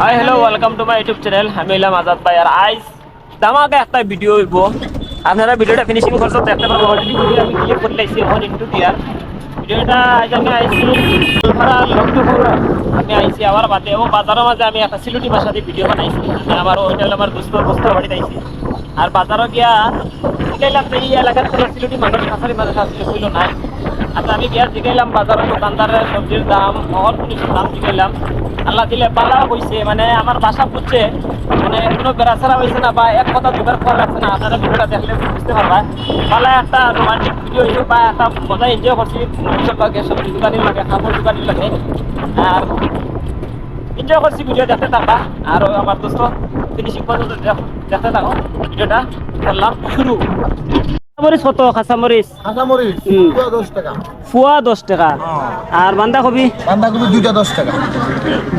Hi hello welcome to my YouTube channel আমি হইলাম আজাদ ভাই আর আইজ দামাকে একটা ভিডিও হইব আপনারা ভিডিওটা ফিনিশিং করছ দেখতে পারব। অলরেডি ভিডিও আমি ক্লিক করে লাইছি এখন ইন্টু দিয়ার আজ আমি আইছি গোলপাড়া আমি আইছি আমার বাদে ও বাজারের মাঝে আমি একটা সিলুটি ভাষা দিয়ে ভিডিও বানাইছি আমি আমার ওইটা হলো আমার দুস্তর বস্তর বাড়িতে আইছি আর বাজারও গিয়া এই এলাকার কোনো সিলুটি মানুষ কাছারি মানুষ আসলে হইল নাই আচ্ছা আমি গিয়া জিগাইলাম বাজারের দোকানদারের সবজির দাম মহল জিনিসের দাম জিগাইলাম। আল্লাহ দিলে পালা হয়েছে মানে আমার বাসা বুঝছে মানে কোনো বেড়াছাড়া হয়েছে না বা এক কথা দুবার খবর রাখছে না আপনারা ভিডিওটা দেখলে বুঝতে পারবা পালা একটা রোমান্টিক ভিডিও হয়েছে বা একটা মজা এনজয় করছি মানুষের লাগে সবজি দোকানির লাগে কাপড় দোকানির লাগে। আর এনজয় করছি ভিডিও দেখতে থাকা আর আমার দোস্ত ফিনিশিং পর্যন্ত দেখতে থাকো ভিডিওটা করলাম শুরু মরিচ কত? টাকা। টাকা। আর বান্ধাকপি বাঁধাকপি দুইটা দশ টাকা।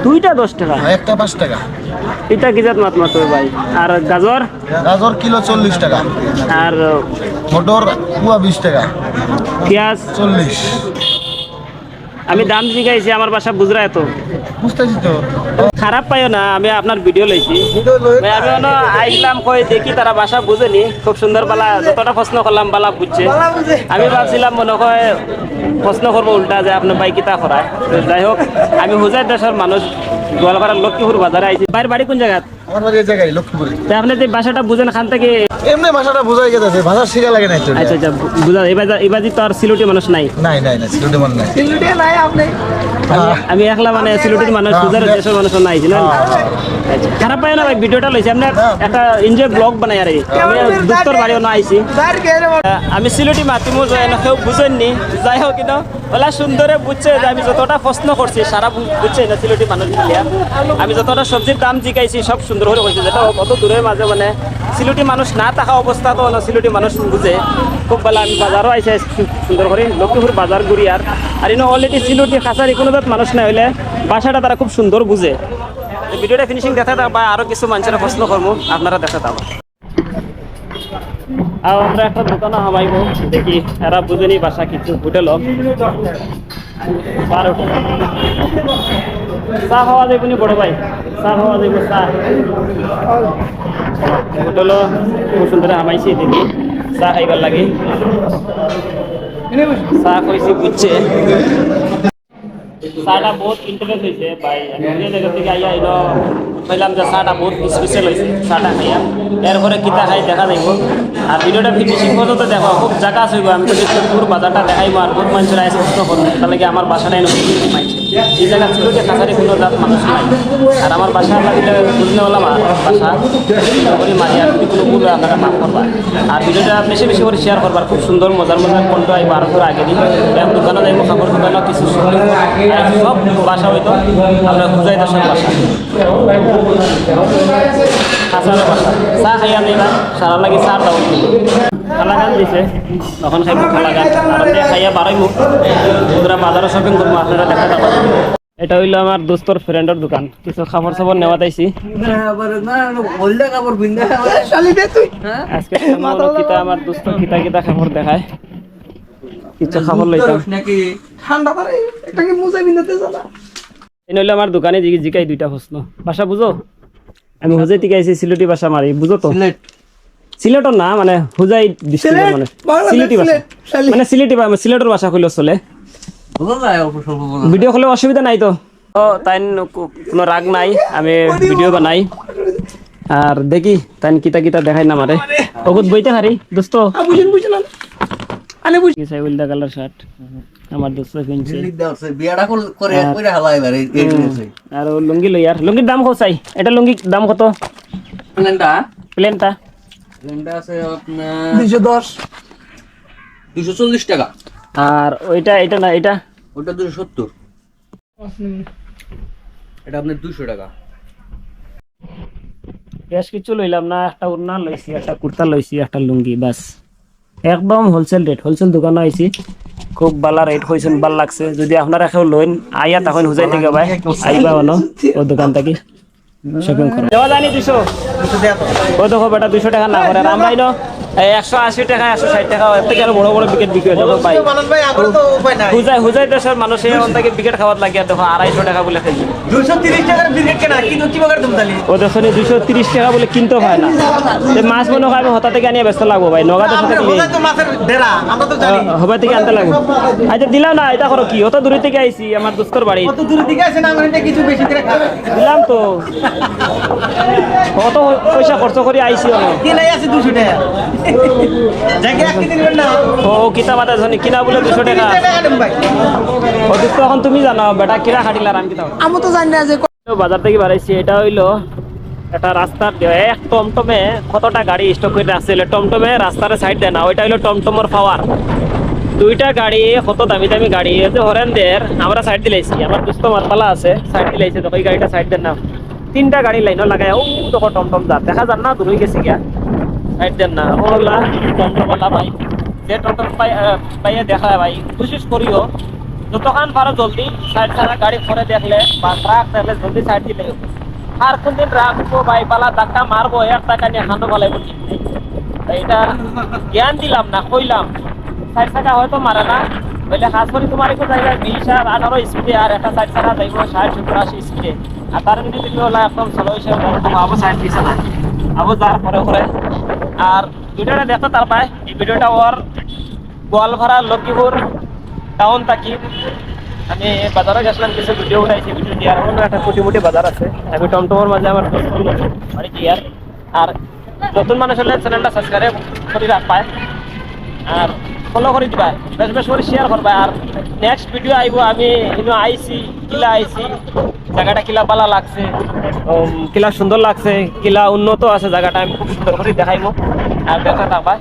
দুইটা দশ টাকা? আর একটা পাঁচ টাকা। এটা কি জাত মাত মাত ভাই? আর গাজর? গাজর কিলো চল্লিশ টাকা। আর মটর পুয়া বিশ টাকা। পেঁয়াজ? চল্লিশ। আমি দাম জিগাইছি আমার বাসা বুঝরা এত। তো। খারাপ পাইও না আমি আপনার ভিডিও লইছি। আমি আইলাম কই দেখি তারা বাসা বুঝেনি। খুব সুন্দর বালা যতটা প্রশ্ন করলাম বালা বুঝছে। আমি ভাবছিলাম মনে হয় প্রশ্ন করব উল্টা যে আপনার বাইক কিতা করায়। যাই হোক আমি হুজাই দেশের মানুষ। গোয়ালপাড়ার লক্ষ্মীপুর বাজারে আইছি। বাইরের বাড়ি কোন জায়গা আমার বাড়ি এই জায়গায় লক্ষ্মীপুরে। তা আপনি যে বাসাটা বুঝেন খান থেকে এমনি ভাষাটা বোঝাই গেছে ভাষা শিখা লাগে না আচ্ছা আচ্ছা বুঝা এবার এবার তো আর সিলুটি মানুষ নাই। নাই নাই নাই সিলেটে মন নাই। আমি- আমি একলা মানে সিলেটের মানুষ হ্যাঁ, সুজার হ্যাঁ। দেশের মানুষ নাই না আচ্ছা, খারাপ পাই না ভাই ভিডিওটা লইছি। আপনি একটা এনজয় ব্লগ বানাই আর। আমি দুস্তর বাড়িও না আইছি। আমি সিলেটি মাতিমু যে কেউ বুঝেননি যাই হোক কিন্তু ওলা সুন্দরে বুঝছে যে আমি যতটা প্রশ্ন করছি সারা বুঝছে না সিলেটি মানুষ মিলিয়া আমি যতটা সবজির দাম জিকাইছি, সব সুন্দর করে কইছে যেটা অত দূরের মাঝে মানে সিলেটি মানুষ না থাকা অবস্থা তো না সিলেটি মানুষ বুঝে খুব ভালো আমি বাজারও আইসে সুন্দর করে লক্ষ্মীপুর বাজার ঘুরি আর আর ইনো অলরেডি সিলেটি কাছারি কোনো মানুষ নাই হইলে বাসাটা তারা খুব সুন্দর বুঝে ভিডিওটা ফিনিশিং দেখা থাক বা আরও কিছু মানুষের প্রশ্ন করব আপনারা দেখা থাকো আমরা একটা দোকানে হামাইব দেখি এরা বুঝেনি বাসা কিছু হোটেল বারো চা খাওয়া যাইব বড় ভাই? চা খাওয়া যাইব চা হোটেল খুব সুন্দর হামাইছি দেখি চা খাইবার লাগে। চা কইছি বুঝছে চাটা বহুত ইন্টারেস্ট হয়েছে ভাই অন্য জায়গা থেকে আইয়া এলো কইলাম যে চাটা বহুত স্পেশাল হয়েছে চাটা খাইয়া। এরপরে কিতা খাই দেখা যাইব আর ভিডিওটা ফিনিশিং পর্যন্ত দেখো, খুব জায়গা আছে। আমি তো পুরো বাজারটা দেখাইব আর বহুত মানুষের আইসে প্রশ্ন করব তাহলে আমার বাসাটা এনে পাইছে এই জায়গা ছিল যে কাছারি কোনো জাত মানুষ নাই। আর আমার বাসা লাগিলে আর বাসা করি মারি আর কোনো ভুল আপনারা মাফ করবা। আর ভিডিওটা বেশি বেশি করে শেয়ার করবার, খুব সুন্দর মজার মজার কন্ট আইব। আরও আগে দিন দোকানে যাইব, কাপড় দোকানে কিছু সব বাসা হইতো আমরা বাসা। কাঁচার বাসা। চা খাইয়া নিলাম সারা লাগে চার দাও খালা গান দিছে তখন খাইব আর খাইয়া বাড়াইব। বাজারে শপিং করব আপনারা দেখা যাব এটা হইল আমার দোস্তর ফ্রেন্ডের দোকান। কিছু খাবার সাবার নেওয়া তাইছি আজকে আমার দোস্ত কিতা কিতা খাবার দেখায়। কিছু খাবার লইতাম। এই নইলে আমার দোকানে জিগি জিকাই দুইটা প্রশ্ন। ভাষা বুঝো? আমি হুজাই থেকে আইছি সিলেটি ভাষা মারি বুঝো তো? সিলেটর না মানে হুজাই ডিস্ট্রিক্টের মানে। সিলেটি ভাষা মানে সিলেটি বা- সিলেটের ভাষা কইলেও চলে। ভিডিও করলে অসুবিধা নাই তো? ও তাই কোনো রাগ নাই আমি ভিডিও বানাই। আর দেখি তাই কিতা কিতা দেখাই না মারে ওগুত বইতে হারি দোস্ত। চাই উল্টা কালার শার্ট আমার দোস্ত কিনছে। আর লুঙ্গি লই আর লুঙ্গির দাম কত চাই? এটা লুঙ্গির দাম কত? প্লেনটা? দুশো। চল্লিশ টাকা। আর ওইটা এটা না এটা? ওটা দুশো সত্তর। এটা আপনার দুশো টাকা। বেশ কিছু লইলাম না একটা উন্না লইছি একটা কুর্তা লইছি একটা লুঙ্গি বাস। একদম হোলসেল রেট হোলসেল দোকানে আইছি। খুব বালা রেট হয়েছেন ভালো লাগছে। যদি আপনারা কেউ লইন আইয়া তখন হুজাই থেকে ভাই আইবা বলো ও দোকান থেকে। শপিং করো দেওয়া জানি দুশো ও দেখো বেটা দুশো টাকা না করে আমরা একশো আশি টাকা একশো ষাট টাকা এর থেকে আরও বড় বড় বিকেট বিক্রি হয়ে যাবে ভাই। হুজাই হুজাই দেশের মানুষের ওখান থেকে বিকেট খাওয়ার লাগে দেখো আড়াইশো টাকা বলে খেলি দুশো তিরিশ টাকার বিকেট কেনা কিন্তু কি বাগার তুমি ও দেখো দুশো তিরিশ টাকা বলে কিনতে হয় না। মাছ মনে হয় আমি হতা থেকে আনিয়ে ব্যস্ত লাগবো ভাই নগাদের সাথে আমাদের কিনে তো মাছের ডেরা আমরা তো জানি। হবা থেকে আনতে লাগবে। আচ্ছা দিলাম না এটা করো কি অত দূরে থেকে আইছি আমার দোস্তর বাড়ি। কত দূর দিকে আছে না আমার এটা কিছু বেশি করে দিলাম তো। কত পয়সা খরচ করে আইছি আমি। নাই আছে দুশো টাকা। ও কিতাব আদা জানি কিনা বলে দুশো টাকা। তিরিশ টাকা আনেন ভাই। ও তো এখন তুমি জানো বেটা কিরা খাটিলার আমি কিতাব আমি তো জানি না যে বাজার থেকে বাড়াইছি এটা হইল একটা রাস্তার এক টমটমে কতটা গাড়ি স্টক করে আসছিল টমটমে রাস্তার সাইড দেয় না ওইটা হইল টমটমর পাওয়ার দুইটা গাড়ি কত দামি দামি গাড়ি হরেনদের আমরা সাইড দিলাইছি আমার দুস্থ মারপালা আছে সাইড দিলাইছে তো ওই গাড়িটা সাইড দেন না। তিনটা গাড়ি লাইনও লাগায় ও তখন টমটম যা দেখা যান না দূরে গেছি গিয়া। দেন না ওলা ভাই, যে পাইয়ে ভাই করিও যতক্ষণ পারো জলদি, সাইড গাড়ি দেখলে, বা ট্রাক দেখলে জলদি সাইড দিলে আর রাখব ভাই, পালা ধাক্কা মারবো, এক টাকা নিয়ে পালাইব ঠিক নেই এটা জ্ঞান দিলাম না, কইলাম, সাইড চাকা হয়তো মারে না। বলে খাস করে তোমার একটু জায়গায়, বিশ আর আঠারো স্পিডে আর একটা সাইড চাকা যাইব, ষাট, সত্তর, আশি স্পিডে আর তার যদি তুমি হলো একদম ষোলো হিসেবে আবো সাইড দিছে না। আবো যার পরে পরে আর ভিডিওটা দেখো তার পায়। এই ভিডিওটা ওর গোয়ালপাড়া লক্ষ্মীপুর, টাউন থাকি। আমি বাজারে গেছিলাম, কিছু ভিডিও উঠাইছি ভিডিও দিয়ার অন্য একটা কোটি মোটি বাজার আছে। আমি টমটমের মাঝে আমার বাড়ি দিয়ার আর নতুন মানুষ হলে চ্যানেলটা সাবস্ক্রাইব করে রাখবায় আর ফলো করে দিবা বেশ বেশ করে শেয়ার করবা আর নেক্সট ভিডিও আইব আমি আইছি কিলা আইছি জায়গাটা কিলা ভালো লাগছে কিলা সুন্দর লাগছে, কিলা উন্নত আছে জায়গাটা, আমি খুব সুন্দর করে দেখাইবো। আর দেখা থাকবা